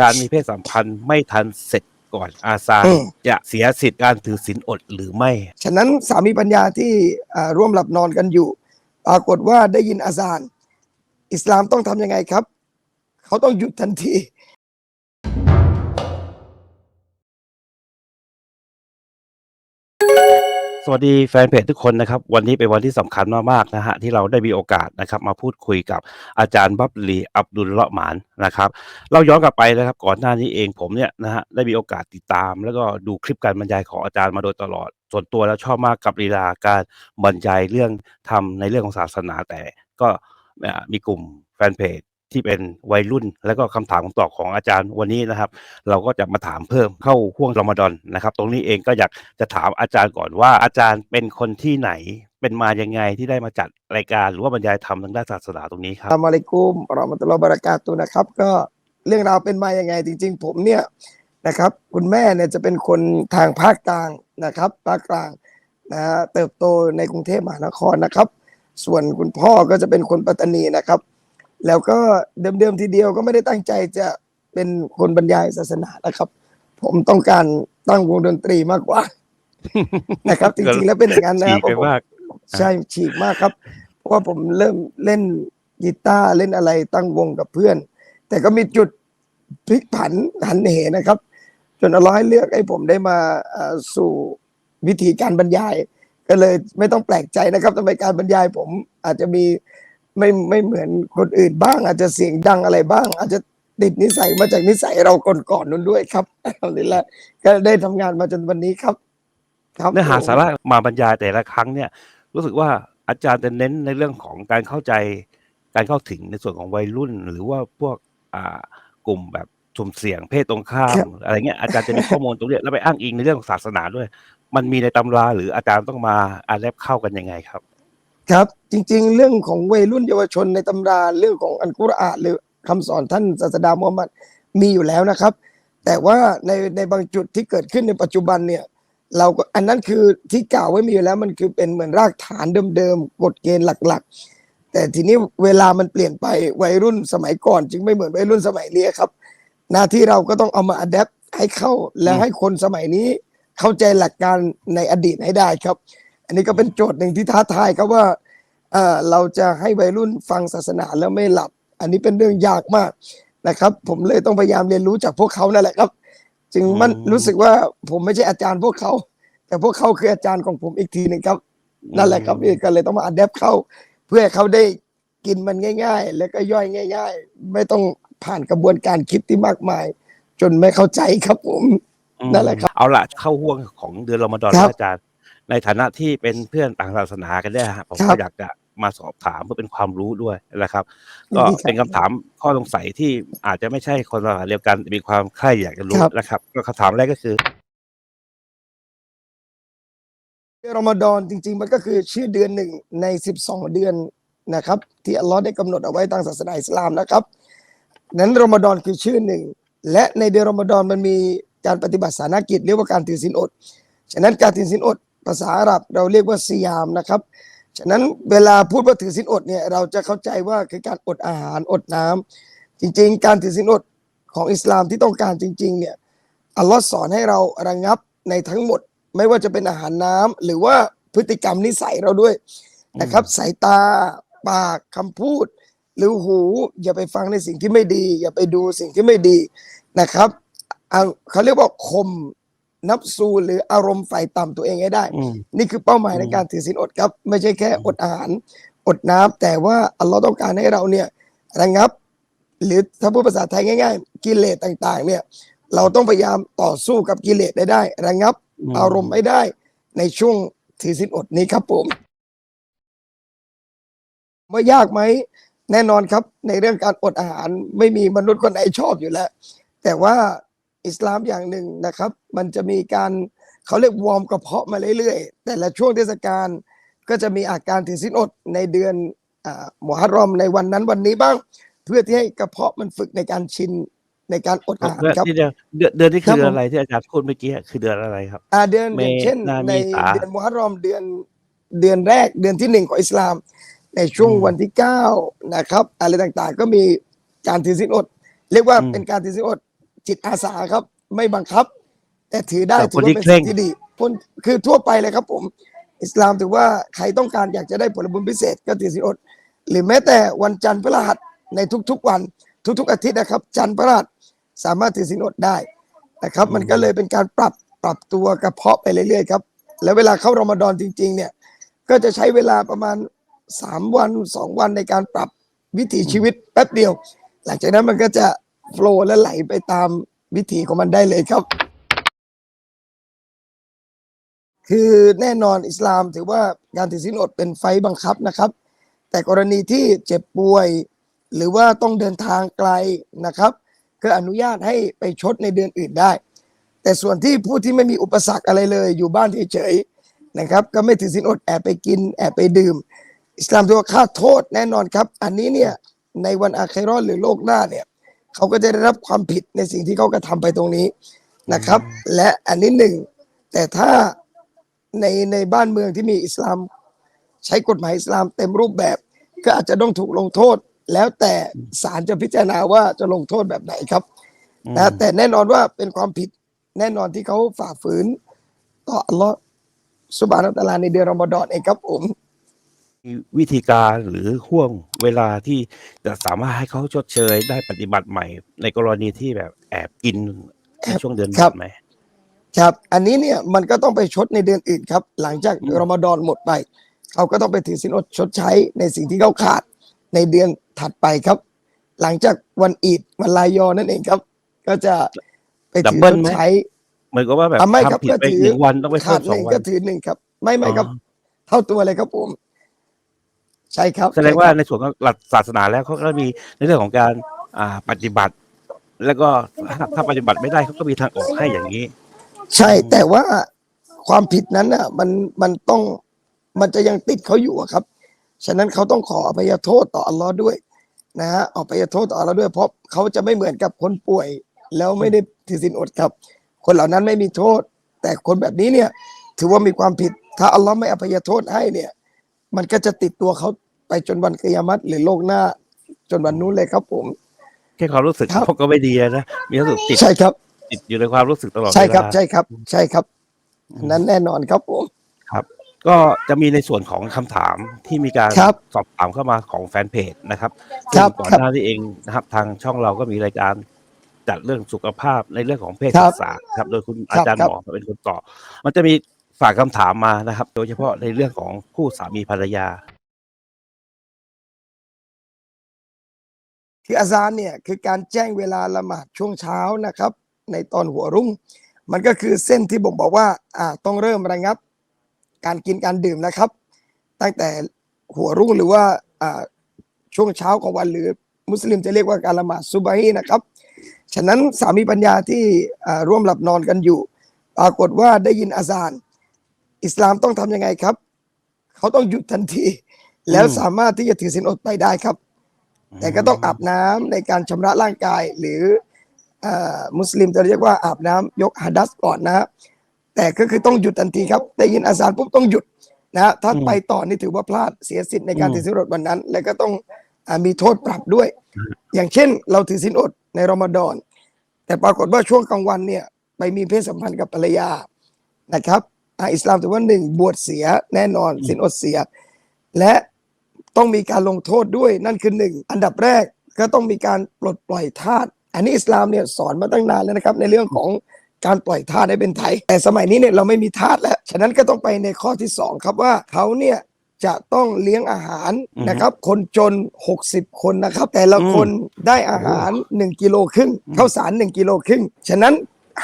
การมีเพศสัมพันธ์ไม่ทันเสร็จก่อนอาซานอืมจะเสียสิทธิ์การถือศีลอดหรือไม่ ฉะนั้นสามีปัญญาที่อ่าร่วมหลับนอนกันอยู่ ปรากฏว่าได้ยินอาซานอิสลามต้องทำยังไงครับ เขาต้องหยุดทันที วัสดีแฟนเพจทุกคนนะครับ วันนี้เป็นวันที่สำคัญมากๆนะฮะที่เราได้มีโอกาสนะครับมาพูดคุยกับอาจารย์บับลีอับดุลละหมานนะครับ เราย้อนกลับไปนะครับ ก่อนหน้านี้เองผมเนี่ยนะฮะได้มีโอกาสติดตาม แล้วก็ดูคลิปการบรรยายของอาจารย์มาโดยตลอด ส่วนตัวแล้วชอบมากกับลีลาการบรรยายเรื่องทำในเรื่องของศาสนาแต่ก็มีกลุ่มแฟนเพจ ที่เป็นวัยรุ่น แล้วก็คำถามคำตอบของอาจารย์วันนี้นะครับ เราก็จะมาถามเพิ่มเข้าห่วงรอมฎอนนะครับ ตรงนี้เองก็อยากจะถามอาจารย์ก่อนว่าอาจารย์เป็นคนที่ไหนเป็นมายังไงที่ได้มาจัดรายการหรือว่าบรรยายธรรมทางด้านศาสนาตรงนี้ครับอัสลามุอะลัยกุมรอมะตุลลอฮบะเรากาตุนะครับ ก็เรื่องราวเป็นมายังไงจริง ๆ ผมเนี่ยนะครับ คุณแม่เนี่ยจะเป็นคนทางภาคกลางนะครับภาคกลางนะฮะเติบโตในกรุงเทพมหานครนะครับ ส่วนคุณพ่อก็จะเป็นคนปัตตานีนะครับ แล้วก็เดิมๆทีเดียวก็ไม่ได้ตั้งใจจะเป็นคนบรรยายศาสนานะครับ ผมต้องการตั้งวงดนตรีมากกว่า นะครับ จริงๆแล้วเป็นอย่างนั้นนะคฉีรับกไปผมมากใช่ฉีกมากครับ เพราะว่าผมเริ่มเล่นกีตาร์เล่นอะไรตั้งวงกับเพื่อน แต่ก็มีจุดพลิกผันหันเหนะครับ จนอัลเลอฮ์ให้เลือกให้ผมได้มาเอ่อสู่วิธีการบรรยาย ก็เลยไม่ต้องแปลกใจนะครับทำไมการบรรยายผมอาจจะมี ไม่ไม่เหมือนคนอื่นบ้าง อาจจะเสียงดังอะไรบ้าง อาจจะติดนิสัยมาจากนิสัยเราก่อนๆนู้นด้วยครับเอาเลยละก็ได้ทำงานมาจนวันนี้ครับ ครับเนื้อหาผมสาระมาบรรยายแต่ละครั้งเนี่ย รู้สึกว่าอาจารย์จะเน้นในเรื่องของการเข้าใจ การเข้าถึงในส่วนของวัยรุ่น หรือว่าพวกอ่ากลุ่มแบบสุ่มเสี่ยงเพศตรงข้ามอะไรเงี้ยอาจารย์จะมีข้อมูลตรงเนี้ยแล้วไปอ้างอิงในเรื่องของศาสนาด้วย มันมีในตำราหรืออาจารย์ต้องมาอาแลบเข้ากันยังไงครับ ครับ จริง ๆ เรื่องของวัยรุ่นเยาวชนในตำราเรื่องของอันกุรอานหรือคำสอนท่านศาสดามุฮัมมัดมีอยู่แล้วนะครับ แต่ว่าในในบางจุดที่เกิดขึ้นในปัจจุบันเนี่ยเราก็อันนั้นคือที่กล่าวไว้มีอยู่แล้วมันคือเป็นเหมือนรากฐานเดิมๆกฎเกณฑ์หลัก ๆ แต่ทีนี้เวลามันเปลี่ยนไปวัยรุ่นสมัยก่อน จึงไม่เหมือนวัยรุ่นสมัยนี้ครับ หน้าที่เราก็ต้องเอามาอัดแอปให้เข้าและให้คนสมัยนี้เข้าใจหลักการในอดีตให้ได้ครับ อันนี้ก็เป็นโจทย์หนึ่งที่ท้าทายครับว่าเอ่อเราจะให้วัยรุ่นฟังศาสนาแล้วไม่หลับ อันนี้เป็นเรื่องยากมากนะครับ ผมเลยต้องพยายามเรียนรู้จากพวกเขานั่นแหละครับ จึงมันอืมรู้สึกว่าผมไม่ใช่อาจารย์พวกเขา แต่พวกเขาคืออาจารย์ของผมอีกทีหนึ่งครับ นั่นแหละครับก็เลยต้องมาอัดแอปเข้า เพื่อให้เขาได้กินมันง่าย ๆ แล้วก็ย่อยง่าย ๆ ไม่ต้องผ่านกระบวนการคิดที่มากมาย จนไม่เข้าใจครับผมอืมนั่นแหละครับ เอาละเข้าห่วงของเดือนรอมฎอนครับนะอาจารย์ ในฐานะที่เป็นเพื่อนต่างศาสนากันเนี่ยฮะผมครัก็บอยากจะมาสอบถามเพื่อเป็นความรู้ด้วยนะครับยินก็ดีครับเป็นคำถามข้อสงสัยที่อาจจะไม่ใช่คนศาสนาเดียวกันแต่มีความใคร่อยากจะรู้ครับนะครับ ก็คำถามแรกก็คือเดือนรอมฎอนจริง ๆ มันก็คือชื่อเดือนหนึ่งใน 12 เดือนนะครับ ที่อัลลอฮ์ได้กำหนดเอาไว้ทางศาสนาอิสลามนะครับ นั้นรอมฎอนคือชื่อหนึ่ง และในเดือนรอมฎอนมันมีการปฏิบัติสาธารณกิจเรียกว่าการถือศีลอด ฉะนั้นการถือศีลอด ภาษาอาหรับเราเรียกว่าซียามนะครับ ฉะนั้นเวลาพูดว่าถือศีลอดเนี่ยเราจะเข้าใจว่าคือการอดอาหารอดน้ำจริงๆ การถือศีลอดของอิสลามที่ต้องการจริงๆเนี่ยอัลลอฮ์สอนให้เราระงับในทั้งหมด ไม่ว่าจะเป็นอาหารน้ำหรือว่าพฤติกรรมนิสัยเราด้วยนะครับ สายตาปากคำพูด หรือหู อย่าไปฟังในสิ่งที่ไม่ดี อย่าไปดูสิ่งที่ไม่ดีนะครับเอาเขาเรียกว่าข่ม นับสูหรืออารมณ์ฝ่ายต่ำตัวเองให้ได้อืมนี่คือเป้าหมายอืมในการถือศีลอดครับ ไม่ใช่แค่อืมอดอาหาร อดน้ำแต่ว่าอัลลอฮ์ต้องการให้เราเนี่ยระงับ หรือถ้าพูดภาษาไทยง่าย ๆ กิเลสต่างๆ เนี่ยเราต้องพยายามต่อสู้กับกิเลสได้ได้ ระงับอารมณ์ไม่ได้ ในช่วงถือศีลอดนี้ครับผมว่ายากไหมแน่นอนครับ ในเรื่องการอดอาหารไม่มีมนุษย์คนไหนชอบอยู่แล้ว แต่ว่า อิสลามอย่างหนึ่งนะครับ มันจะมีการเขาเรียกวอร์มกระเพาะมาเรื่อยๆ แต่ละช่วงเทศกาลก็จะมีอาการถือศีลอดในเดือนอ่ามุฮัรรอมในวันนั้นวันนี้บ้าง เพื่อที่ให้กระเพาะมันฝึกในการชินในการอดอาหารเดือนครับที่เดือนเดือนเดือนที่ครัคืบอผมอะไรที่อาจารย์พูดเมื่อกี้คือเดือนอะไรครับอ่าเดือนเมอย่างเช่นนาในเมษาเดือนมุฮัรรอมเดือนเดือนแรกเดือนที่หนึ่งของอิสลาม ในช่วงอืมวันที่เก้านะครับ อะไรต่างๆ ก็มีการถือศีลอด เรียกว่าอืมเป็นการถือศีลอด จิตอาสาครับ ไม่บังคับ แต่ถือได้แต่ถืคนอว่าที่เป็นเคร่สิ่งงที่ดีคนคือทั่วไปเลยครับผม อิสลามถือว่าใครต้องการอยากจะได้ผลบุญพิเศษก็ถือศีลอด หรือแม้แต่วันจันทร์พฤหัสในทุกๆวัน ทุกๆอาทิตย์นะครับ จันทร์พฤหัสสามารถถือศีลอดได้นะครับ มันก็เลยเป็นการปรับปรับตัวกระเพาะไปเรื่อยๆครับ แล้วเวลาเข้ารอมฎอนจริง ๆ เนี่ย ก็จะใช้เวลาประมาณสามวันสองวันในการปรับวิถีชีวิตแป๊บเดียว หลังจากนั้นมันก็จะ โฟล์และไหลไปตามวิถีของมันได้เลยครับ คือแน่นอนอิสลามถือว่าการถือศีลอดเป็นไฟบังคับนะครับ แต่กรณีที่เจ็บป่วย หรือว่าต้องเดินทางไกลนะครับก็อนุญาตให้ไปชดในเดือนอื่นได้ แต่ส่วนที่ผู้ที่ไม่มีอุปสรรคอะไรเลย อยู่บ้านเฉยๆนะครับ ก็ไม่ถือศีลอดแอบไปกินแอบไปดื่ม อิสลามถือว่าค่าโทษแน่นอนครับ อันนี้เนี่ยในวันอาคิราะห์หรือโลกหน้าเนี่ย เขาก็จะได้รับความผิดในสิ่งที่เขากระทำไปตรงนี้นะครับ และอันนี้หนึ่งแต่ถ้าในในบ้านเมืองที่มีอิสลาม ใช้กฎหมายอิสลามเต็มรูปแบบ ก็อาจจะต้องถูกลงโทษ แล้วแต่ศาลจะพิจารณาว่าจะลงโทษแบบไหนครับนะแต่แน่นอนว่าเป็นความผิดแน่นอนที่เขาฝ่าฝืนต่ออัลลอฮ์สุบฮานะฮูวะตะอาลาในเดือนรอมฎอนเองครับผมมี วิธีการหรือห่วงเวลาที่จะสามารถให้เขาชดเชยได้ปฏิบัติใหม่ ในกรณีที่แบบแอบกินในช่วงเดือนครับไหมครับ อันนี้เนี่ยมันก็ต้องไปชดในเดือนอื่นครับ หลังจากอืมรอมฎอนหมดไปเขาก็ต้องไปถือสินอดชดใช้ในสิ่งที่เขาขาดในเดือนถัดไปครับ หลังจากวันอีดวันลายอนั่นเองครับ ก็จะไปถือชดใช้เหมือนกับว่าแบบอะไม่ครับทำผิดก็ไปถือหนึ่งวันต้องไปเพิ่ขาดมหสอนึ่งงวันก็ถือหนึ่งครับ ไม่ไม่ครับอ๋อเท่าตัวเลยครับผม ใช่ครับแสดงว่าใช่ครับในส่วนของหลักศาสนาแล้วเขาก็มีในเรื่องของการอ่าปฏิบัติ แล้วก็ถ้าถ้าปฏิบัติไม่ได้เขาก็มีทางออกให้อย่างนี้ ใช่แต่ว่าความผิดนั้นน่ะมันมันต้องมันจะยังติดเขาอยู่อะครับ ฉะนั้นเขาต้องขออภัยโทษต่ออัลลอฮ์ด้วยนะฮะอภัยโทษต่ออัลลอฮ์ด้วยเพราะเขาจะไม่เหมือนกับคนป่วย แล้วไม่ได้ถือศีลอดครับ คนเหล่านั้นไม่มีโทษ แต่คนแบบนี้เนี่ย ถือว่ามีความผิด ถ้าอัลลอฮ์ไม่อภัยโทษให้เนี่ย มันก็จะติดตัวเขาไปจนวันกิยามัตหรือโลกหน้า จนวันนู้นเลยครับผม แค่ความรู้สึกครับเขาก็ไม่ดีนะมีความรู้สึกติดใช่ครับ ติดอยู่ในความรู้สึกตลอดใช่ครับเวลาใช่ครับ ใช่ครับ นั้นแน่นอนครับผมก็จะมีในส่วนของคำถามที่มีการครับสอบถามเข้ามาของแฟนเพจนะครับครับซึ่งก่อนครับหน้านี้เองนะครับ ทางช่องเราก็มีรายการจัดเรื่องสุขภาพในเรื่องของเพศครัศึบกษาครับ โดยคุณครับอาจารย์ครับหมอเป็นคนตอบมันจะมี ฝากคำถามมานะครับ โดยเฉพาะในเรื่องของคู่สามีภรรยา คืออาซานเนี่ยคือการแจ้งเวลาละหมาดช่วงเช้านะครับ ในตอนหัวรุ่ง มันก็คือเส้นที่บ่งบอกว่าอ่าต้องเริ่มระงับ การกินการดื่มนะครับ ตั้งแต่หัวรุ่งหรือว่าอ่าช่วงเช้าของวันหรือมุสลิมจะเรียกว่าการละหมาดซุบฮีนะครับ ฉะนั้นสามีปัญญาที่อ่าร่วมหลับนอนกันอยู่ ปรากฏว่าได้ยินอาซาน อิสลามต้องทำยังไงครับ เขาต้องหยุดทันที แล้วสามารถที่จะถือศีลอดไปได้ครับ แต่ก็ต้องอาบน้ำในการชำระร่างกายหรือเอ่อมุสลิมจะเรียกว่าอาบน้ำยกฮัดัสก่อนนะฮะแต่ก็คือต้องหยุดทันทีครับได้ยินอาซานปุ๊บต้องหยุดนะฮะถ้าอืมไปต่อนี่ถือว่าพลาดเสียสิทธิ์ในการอืมถือศีลอดวันนั้น และก็ต้องอามีโทษปรับด้วย อย่างเช่น เราถือศีลอดในรอมฎอน แต่ปรากฏว่าช่วงกลางวันเนี่ยไปมีเพศสัมพันธ์กับภรรยานะครับ อ่าอิสลามถือว่าหนึ่งบวชเสียแน่นอนศีลอดเสีย และต้องมีการลงโทษด้วยนั่นคือหนึ่งอันดับแรกก็ต้องมีการปลดปล่อยทาสอันนี้อิสลามเนี่ยสอนมาตั้งนานแล้วนะครับ ในเรื่องของการปล่อยทาสให้เป็นไทยแต่สมัยนี้เนี่ยเราไม่มีทาสแล้ว ฉะนั้นก็ต้องไปในข้อที่สองครับว่าเขาเนี่ยจะต้องเลี้ยงอาหารอือฮึนะครับ คนจน 60 คนนะครับ แต่ละอืมคนได้อาหาร 1 กิโลครึ่งข้าวสาร 1 กิโลครึ่งฉะนั้น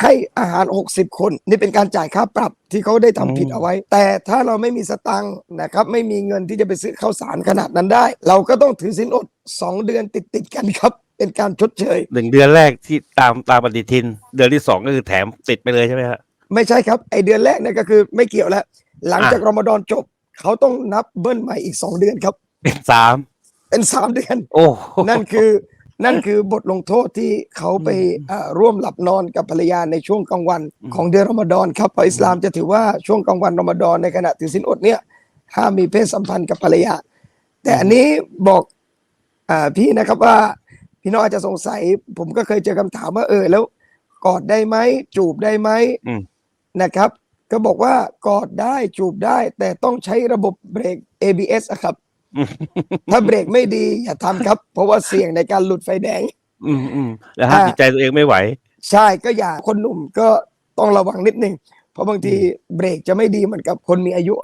ให้อาหาร 60 คน นี่เป็นการจ่ายค่าปรับที่เขาได้ทำผิดเอาไว้ แต่ถ้าเราไม่มีสตังค์นะครับไม่มีเงินที่จะไปซื้อข้าวสารขนาดนั้นได้ เราก็ต้องถือสินอด 2 เดือนติดติดๆกันครับ เป็นการชดเชยหนึ่งเดือนแรกที่ตามตามปฏิทิน เดือนที่สองก็คือแถมติดไปเลยใช่ไหมฮะไม่ใช่ครับไอเดือนแรกเนี่ยก็คือไม่เกี่ยวแล้ว หลังจากรอมฎอนจบ เขาต้องนับเบิ้ลใหม่อีก 2 เดือนครับเป็นสามเป็น3เดือน โอ้นั่นคือ นั่นคือบทลงโทษที่เขาไปเอ่อร่วมหลับนอนกับภรรยาในช่วงกลางวันอืมของเดือนรอมฎอนครับเพราะอิสลามจะถือว่าช่วงกลางวันรอมฎอนในขณะถือศีลอดเนี่ยห้ามมีเพศสัมพันธ์กับภรรยา แต่อันนี้บอกอาพี่นะครับว่าพี่น้องอาจจะสงสัย ผมก็เคยเจอคำถามว่าเออแล้ว กอดได้ไหมจูบได้ไหมอืมนะครับ ก็บอกว่ากอดได้จูบได้ แต่ต้องใช้ระบบเบรก ABS อะครับอืม ถ้าเบรกไม่ดีอย่าทำครับ เพราะว่าเสี่ยงในการหลุดไฟแดง อืมอืมแล้วห้ามอ่าจิตใจตัวเองไม่ไหว ใช่ก็อย่าคนหนุ่มก็ต้องระวังนิดนึง เพราะบางทีเบรกจะไม่ดีเหมือนกับคนมีอายุ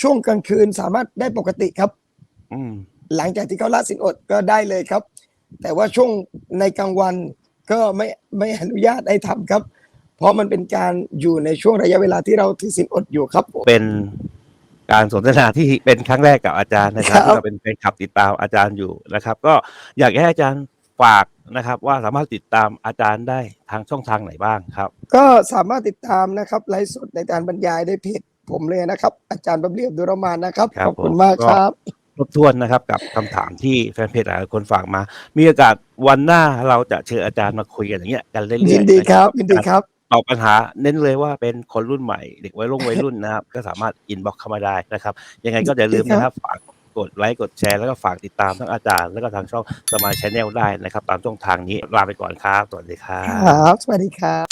ช่วงกลางคืนสามารถได้ปกติครับ อืมหลังจากที่เขาละสินอดก็ได้เลยครับ แต่ว่าช่วงในกลางวันก็ไม่ไม่อนุญาตให้ทำครับ เพราะมันเป็นการอยู่ในช่วงระยะเวลาที่เราถือสินอดอยู่ครับผม เป็นการสนทนาที่เป็นครั้งแรกกับอาจารย์นะครับครับ ที่เราเป็นแฟนคลับติดตามอาจารย์อยู่นะครับ ก็อยากให้อาจารย์ฝากนะครับ ว่าสามารถติดตามอาจารย์ได้ทางช่องทางไหนบ้างครับ ก็สามารถติดตามนะครับไลฟ์สดในการบรรยายได้เพจผมเลยนะครับ อาจารย์บับเลียบดุรมานนะครับครับขอบคุณผมมากก็ ครับ ครบถ้วนนะครับกับคำถามที่แฟนเพจหลายคนฝากมา มีโอกาสวันหน้าเราจะเชิญอาจารย์มาคุยกันอย่างเงี้ยกันเรื่อยๆยินดีะครับ ยินดีครับ ตอบปัญหา เน้นเลยว่าเป็นคนรุ่นใหม่ เด็กวัยรุ่นวัยรุ่นนะครับ ก็สามารถอินบ็อกเข้ามาได้นะครับ ยังไงก็อย่าลืมนะครับฝากกดไลค์กดแชร์แล้วก็ฝากติดตามทั้งอาจารย์ แล้วก็ทางช่องสมายชแนลได้นะครับ ตามช่องทางนี้ลาไปก่อนครับ สวัสดีครับ ครับ สวัสดีครับ